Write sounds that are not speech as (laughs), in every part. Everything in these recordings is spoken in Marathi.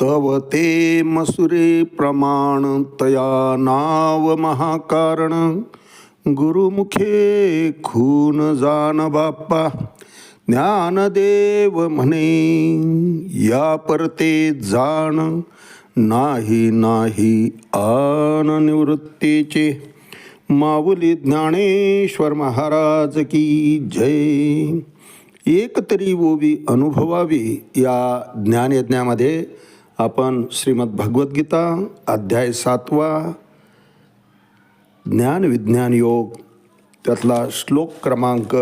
तव ते मसुरे प्रमाण तया नाव महाकारण। गुरुमुखे खून जान बाप्पा ज्ञानदेव म्हणे या परते जाण नाही नाही आन निवृत्तीचे। माऊली ज्ञानेश्वर महाराज की जय। एक तरी ओवी अनुभवावी या ज्ञानयज्ञामध्ये आपण श्रीमद भगवद्गीता अध्याय सातवा ज्ञान विज्ञान योग त्यातला श्लोक क्रमांक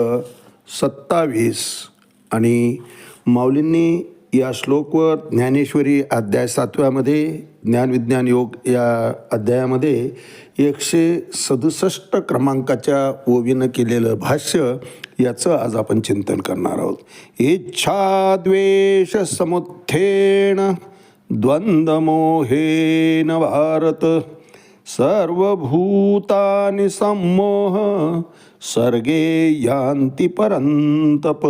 सत्तावीस. आणि माऊलींनी या श्लोकवर ज्ञानेश्वरी अध्याय सातव्यामध्ये ज्ञानविज्ञान योग या अध्यायामध्ये एकशे सदुसष्ट क्रमांकाच्या ओवीनं केलेलं भाष्य याचं आज आपण चिंतन करणार आहोत. इच्छा द्वेष समुत्थेण द्वंद्वमोहेन भारत सर्वभूतानि सम्मोह सर्गे यान्ति परंतप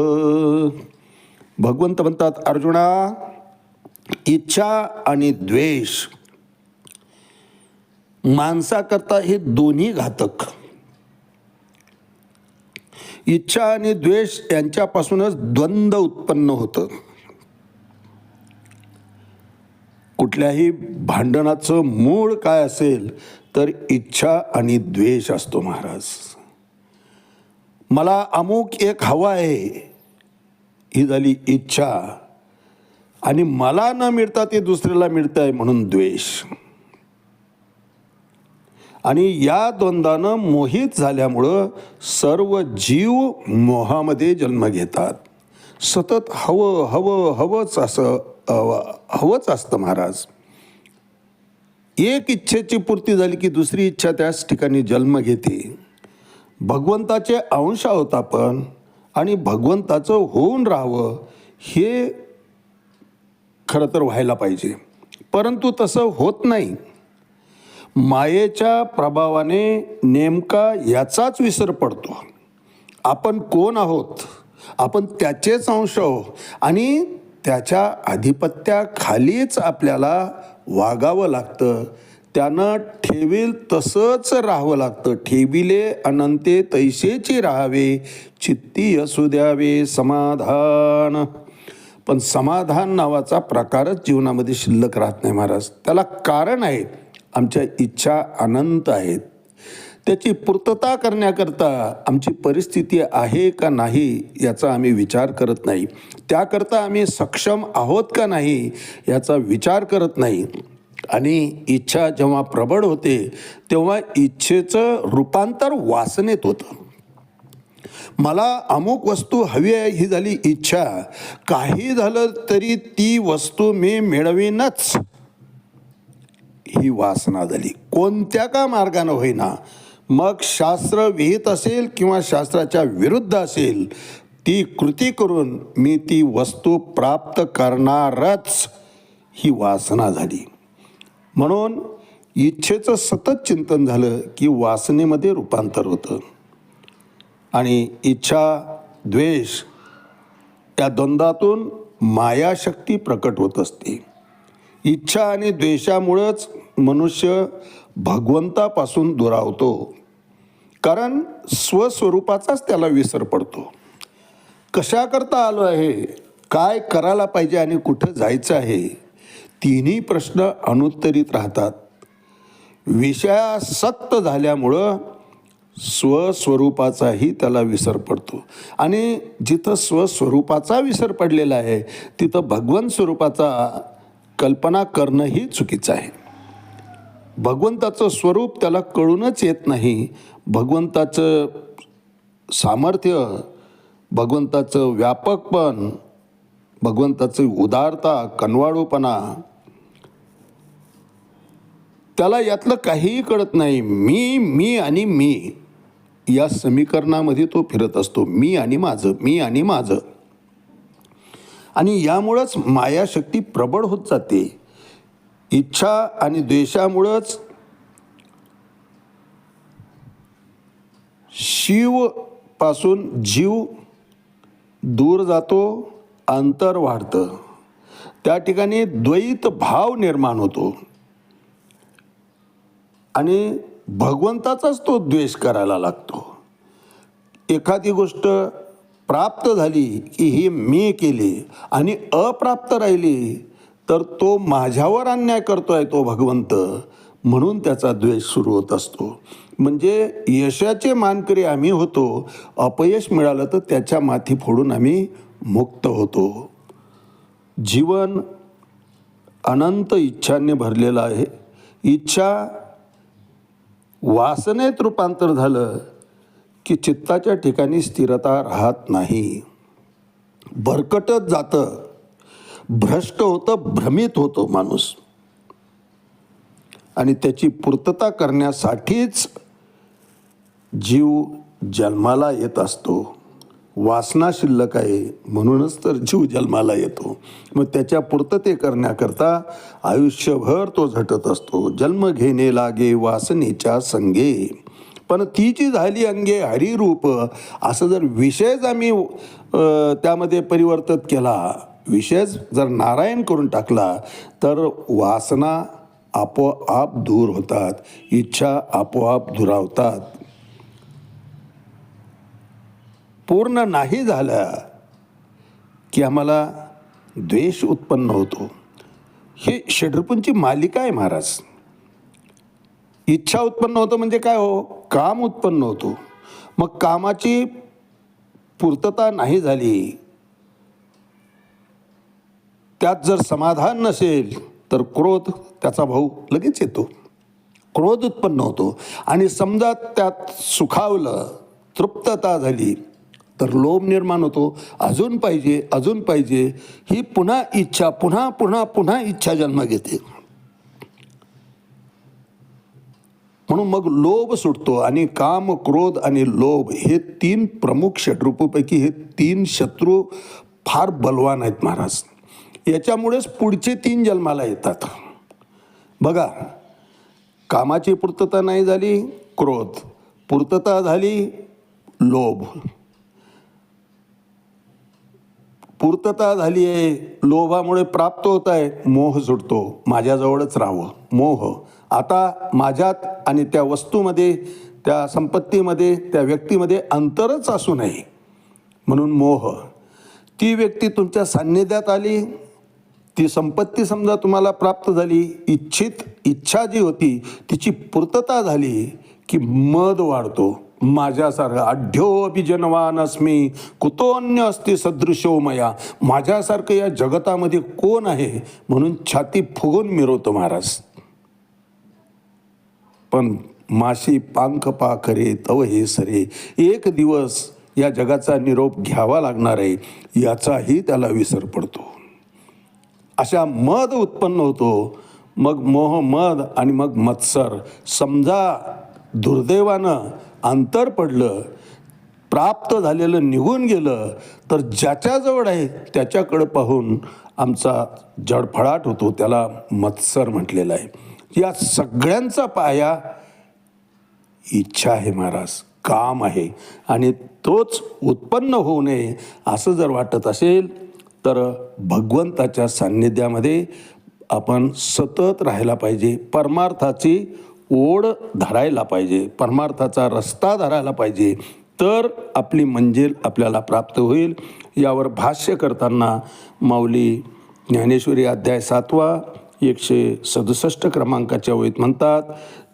भगवंत म्हणतात अर्जुना इच्छा आणि द्वेष माणसाकरता हे दोन्ही घातक. इच्छा आणि द्वेष यांच्यापासूनच द्वंद्व उत्पन्न होतं. कुठल्याही भांडणाचं मूळ काय असेल तर इच्छा आणि द्वेष असतो महाराज. मला अमुक एक हवा आहे ही झाली इच्छा आणि मला न मिळता ते दुसऱ्याला मिळतं आहे म्हणून द्वेष. आणि या द्वंद्वानं मोहित झाल्यामुळं सर्व जीव मोहामध्ये जन्म घेतात. सतत हवं हवं हवंच असं हवंच असतं महाराज. एक इच्छेची पूर्ती झाली की दुसरी इच्छा त्याच ठिकाणी जन्म घेते. भगवंताचे अंश आहोत आपण आणि भगवंताचं होऊन राहावं हे खरं तर व्हायला पाहिजे. परंतु तसं होत नाही. मायेच्या प्रभावाने नेमका याचाच विसर पडतो. आपण कोण आहोत? आपण त्याचेच अंश आहो आणि त्याच्या आधिपत्याखालीच आपल्याला वागावं लागतं. त्यानं ठेवील तसंच राहावं लागतं. ठेविले अनंते तैसेची राहावे चित्ती असू द्यावे समाधान. पण समाधान नावाचा प्रकारच जीवनामध्ये शिल्लक राहत नाही महाराज. त्याला कारण आहे आमच्या इच्छा अनंत आहेत. त्याची पूर्तता करण्याकरता आमची परिस्थिती आहे का नाही याचा आम्ही विचार करत नाही. त्याकरता आम्ही सक्षम आहोत का नाही याचा विचार करत नाही. आणि इच्छा जेव्हा प्रबळ होते तेव्हा इच्छेचं रूपांतर वासनेत होतं. मला अमुक वस्तू हवी आहे ही झाली इच्छा. काही झालं तरी ती वस्तू मी मिळवीनच. ही वासना झाली. कोणत्या का मार्गानं होईना? मग शास्त्र विहित असेल किंवा शास्त्राच्या विरुद्ध असेल ती कृती करून मी ती वस्तू प्राप्त करणारच ही वासना झाली. म्हणून इच्छेचं सतत चिंतन झालं की वासनेमध्ये रूपांतर होतं. आणि इच्छा द्वेष या द्वंद्वातून मायाशक्ती प्रकट होत असते. इच्छा आणि द्वेषामुळंच मनुष्य भगवंतापासून दुरावतो. कारण स्वस्वरूपाचाच त्याला विसर पडतो. कशाकरता आलो आहे? काय करायला पाहिजे आणि कुठं जायचं आहे? तिन्ही प्रश्न अनुत्तरित राहतात. विषयासक्त झाल्यामुळं स्वस्वरूपाचाही त्याला विसर पडतो. आणि जिथं स्वस्वरूपाचा विसर पडलेला आहे तिथं भगवंत स्वरूपाचा कल्पना करणंही चुकीचं आहे. भगवंताचं स्वरूप त्याला कळूनच येत नाही. भगवंताचं सामर्थ्य भगवंताचं व्यापकपण भगवंताची उदारता कनवाळूपणा त्याला यातलं काहीही कळत नाही. मी मी आणि मी या समीकरणामध्ये तो फिरत असतो. मी आणि माझं मी आणि माझं. आणि यामुळंच मायाशक्ती प्रबळ होत जाते. इच्छा आणि द्वेषामुळंच शिवपासून जीव दूर जातो अंतर वाढतं. त्या ठिकाणी द्वैत भाव निर्माण होतो. आणि भगवंताचाच तो द्वेष करायला लागतो. एखादी गोष्ट प्राप्त झाली की ही मी केली आणि अप्राप्त राहिली तर तो माझ्यावर अन्याय करतो आहे तो भगवंत. म्हणून त्याचा द्वेष सुरू होत असतो. म्हणजे यशाचे मानकरी आम्ही होतो अपयश मिळालं तर त्याच्या माथी फोडून आम्ही मुक्त होतो. जीवन अनंत इच्छांनी भरलेलं आहे. इच्छा वासनेत रूपांतर झालं की चित्ताच्या ठिकाणी स्थिरता राहत नाही. भरकटत जातं. भ्रष्ट होतं भ्रमित होतो माणूस. आणि त्याची पूर्तता करण्यासाठीच जीव जन्माला येत असतो. वासना शिल्लक आहे म्हणूनच तर जीव जन्माला येतो. मग त्याच्या पूर्तते करण्याकरता आयुष्यभर तो झटत असतो. जन्म घेणे लागे वासनेच्या संगे. पण तीची झाली अंगे हरिरूप. असं जर विषयच आम्ही त्यामध्ये परिवर्तित केला विषयच जर नारायण करून टाकला तर वासना आपोआप दूर होतात इच्छा आपोआप दुरावतात. पूर्ण नाही झाल्या की आम्हाला द्वेष उत्पन्न होतो. हे षड्रुपूंची मालिका आहे महाराज. इच्छा उत्पन्न होतं म्हणजे काय हो? काम उत्पन्न होतो. मग कामाची पूर्तता नाही झाली त्यात जर समाधान नसेल तर क्रोध त्याचा भाऊ लगेच येतो. क्रोध उत्पन्न होतो. आणि समजा त्यात सुखावलं तृप्तता झाली तर लोभ निर्माण होतो. अजून पाहिजे अजून पाहिजे. ही पुन्हा इच्छा पुन्हा पुन्हा पुन्हा इच्छा जन्म घेते. म्हणून मग लोभ सुटतो आणि काम क्रोध आणि लोभ हे तीन प्रमुख षड्रूपपैकी हे तीन शत्रू फार बलवान आहेत महाराज. याच्यामुळेच पुढचे तीन जन्माला येतात. बघा कामाची पूर्तता नाही झाली क्रोध. पूर्तता झाली लोभ. पूर्तता झाली आहे लोभामुळे प्राप्त होत आहे मोह सुटतो माझ्याजवळच राहावं मोह. आता माझ्यात आणि त्या वस्तूमध्ये त्या संपत्तीमध्ये त्या व्यक्तीमध्ये अंतरच असू नये. म्हणून मोह. ती व्यक्ती तुमच्या सान्निध्यात आली ती संपत्ती समजा तुम्हाला प्राप्त झाली इच्छित इच्छा जी होती तिची पूर्तता झाली की मद वाढतो. माझ्यासारखं अढ्यो अभिजनवान अस्मी कुतोन्य असते सदृशो मया. माझ्यासारखं या जगतामध्ये कोण आहे? म्हणून छाती फुगून मिरवतो महाराज. पण माशी पांख पा करे तव हे सरे. एक दिवस या जगाचा निरोप घ्यावा लागणार आहे याचाही त्याला विसर पडतो. अशा मद उत्पन्न होतो. मग मोह मध आणि मग मत्सर. समजा दुर्दैवानं अंतर पडलं प्राप्त झालेलं निघून गेलं तर ज्याच्याजवळ आहे त्याच्याकडं पाहून आमचा जडफळाट होतो त्याला मत्सर म्हटलेलं आहे. या सगळ्यांचा पाया इच्छा आहे महाराज काम आहे. आणि तोच उत्पन्न होऊ नये असं जर वाटत असेल तर भगवंताच्या सान्निध्यामध्ये आपण सतत राहायला पाहिजे परमार्थाची ओढ धरायला पाहिजे परमार्थाचा रस्ता धरायला पाहिजे तर आपली मंजिल आपल्याला प्राप्त होईल. यावर भाष्य करताना माऊली ज्ञानेश्वरी अध्याय सातवा एकशे सदुसष्ट क्रमांकाच्या ओळीत म्हणतात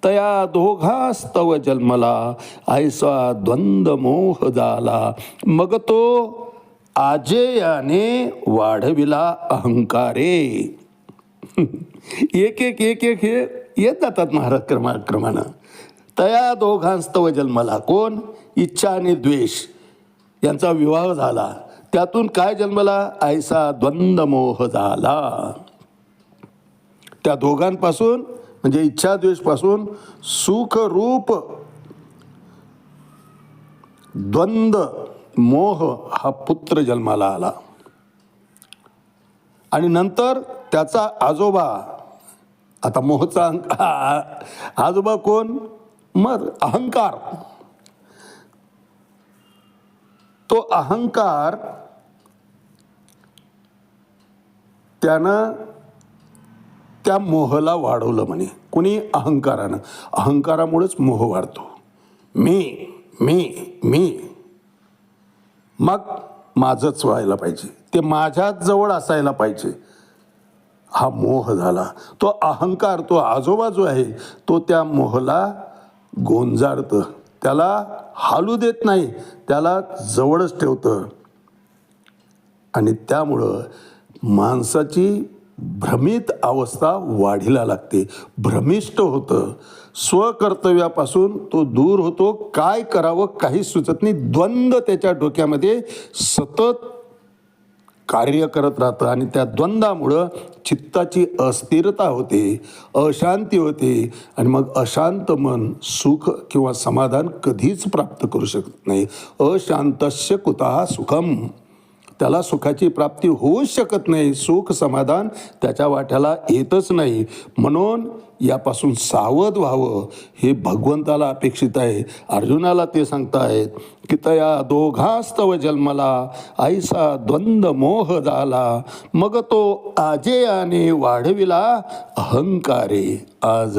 तया दोघास्तव जन्मला ऐसा द्वंद्व मोह झाला मग तो आजेयाने वाढविला अहंकारे. (laughs) एक एक एक एक हे येत जातात महाराज क्रमाक्रमानं. तया दोघांस्तव जन्मला कोण? इच्छा आणि द्वेष. यांचा विवाह झाला. त्यातून काय जन्मला? ऐसा द्वंद्व मोह झाला. त्या दोघांपासून म्हणजे इच्छा द्वेषपासून सुखरूप द्वंद्व मोह हा पुत्र जन्माला आला. आणि नंतर त्याचा आजोबा आता मोहचा अहंकार (laughs) आजोबा कोण? मग अहंकार. तो अहंकार त्यानं त्या मोहला वाढवलं म्हणे. कुणी? अहंकारानं. अहंकारामुळेच मोह वाढतो. मी मी मी. मग माझंच व्हायला पाहिजे. ते माझ्याच जवळ असायला पाहिजे. हा मोह झाला. तो अहंकार तो आजोबा जो आहे तो त्या मोहला गोंजारतं त्याला हालू देत नाही त्याला जवळच ठेवतं. आणि त्यामुळं माणसाची भ्रमित अवस्था वाढीला लागते. भ्रमिष्ट होतं. स्वकर्तव्यापासून तो दूर होतो. काय करावं काही सुचत नाही. द्वंद्व त्याच्या डोक्यामध्ये सतत कार्य करत राहतं आणि त्या द्वंद्वामुळं चित्ताची अस्थिरता होते अशांती होते आणि मग अशांत मन सुख किंवा समाधान कधीच प्राप्त करू शकत नाही. अशांतस्य कुतः सुखम? त्याला सुखाची प्राप्ती होऊच शकत नाही. सुख समाधान त्याच्या वाट्याला येतच नाही. म्हणून यापासून सावध व्हावं हे भगवंताला अपेक्षित आहे. अर्जुनाला ते सांगतायत की तया दोघास्तव जन्मला ऐसा द्वंद्व मोह झाला मग तो आजेयाने वाढविला अहंकारे. आज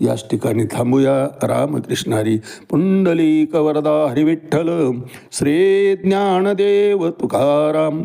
याच ठिकाणी थांबूया. रामकृष्णारी पुंडली कवरदा हरिविठ्ठल श्री ज्ञानदेव तुकाराम.